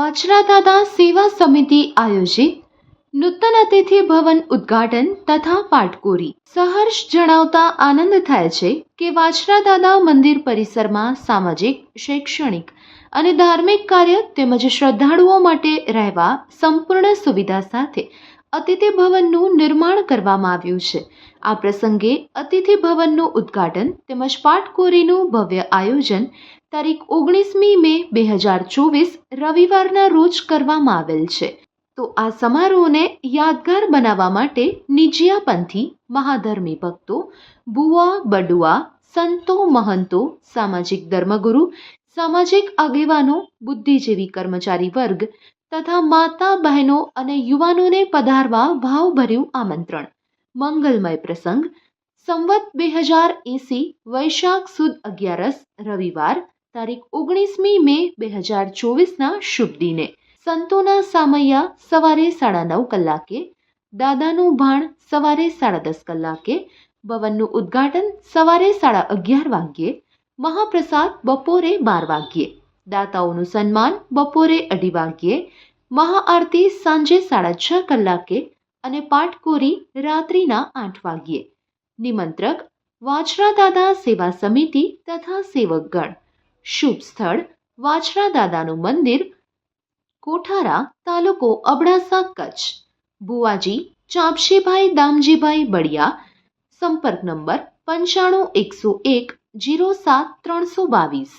વાછરા દાદા સેવા સમિતિ આયોજિત નૂતન અતિથિ ભવન ઉદ્ઘાટન તથા પાટકોરી સહર્ષ જણાવતા આનંદ થાય છે કે વાછરા દાદા મંદિર પરિસરમાં સામાજિક, શૈક્ષણિક અને ધાર્મિક કાર્ય તેમજ શ્રદ્ધાળુઓ માટે રહેવા સંપૂર્ણ સુવિધા સાથે અતિથિ ભવનનું નિર્માણ કરવામાં આવ્યું છે. આ પ્રસંગે અતિથિ ભવનનું ઉદ્ઘાટન તેમજ પાટકોરીનું ભવ્ય આયોજન તારીખ ઓગણીસમી મે બે હજાર ચોવીસ રવિવારના રોજ કરવામાં આવેલ છે. તો આ સમારોહને યાદગાર બનાવવા માટે નિજિયાપંથી, મહાધર્મી ભક્તો, બુઆ, બડુઆ, સંતો, મહંતો, સામાજિક ધર્મગુરુ સામાજિક આગેવાનો, બુદ્ધિજીવી કર્મચારી વર્ગ તથા માતા બહેનો અને યુવાનોને પધારવા ભાવભર્યું આમંત્રણ. મંગલમય પ્રસંગ. સંવત બે હજાર એંસી વૈશાખ સુદ અગિયારસ, રવિવાર, તારીખ ઓગણીસમી મે બે હજાર ચોવીસના શુભ દિને. સંતોના સામૈયા સવારે સાડા નવ કલાકે, દાદાનું ભાણ સવારે સાડા દસ કલાકે, ભવનનું ઉદ્ઘાટન સવારે સાડા અગિયાર વાગ્યે મહાપ્રસાદ બપોરે બાર વાગ્યે. દાતાઓનું સન્માન બપોરે અઢી વાગ્યે. મહાઆરતી સાંજે સાડા છ કલાકે અને પાઠકોરી રાત્રિના આઠ વાગ્યે. નિમંત્રક, વાછરા દાદા સેવા સમિતિ તથા સેવકગણ. શુભ સ્થળ, વાછરા દાદાનું મંદિર, કોઠારા તાલુકો અબડાસા કચ્છ. ભુવાજી ચાપશીભાઈ દામજીભાઈ બળિયા સંપર્ક નંબર પંચાણું એકસો એક જીરો સાત ત્રણસો બાવીસ.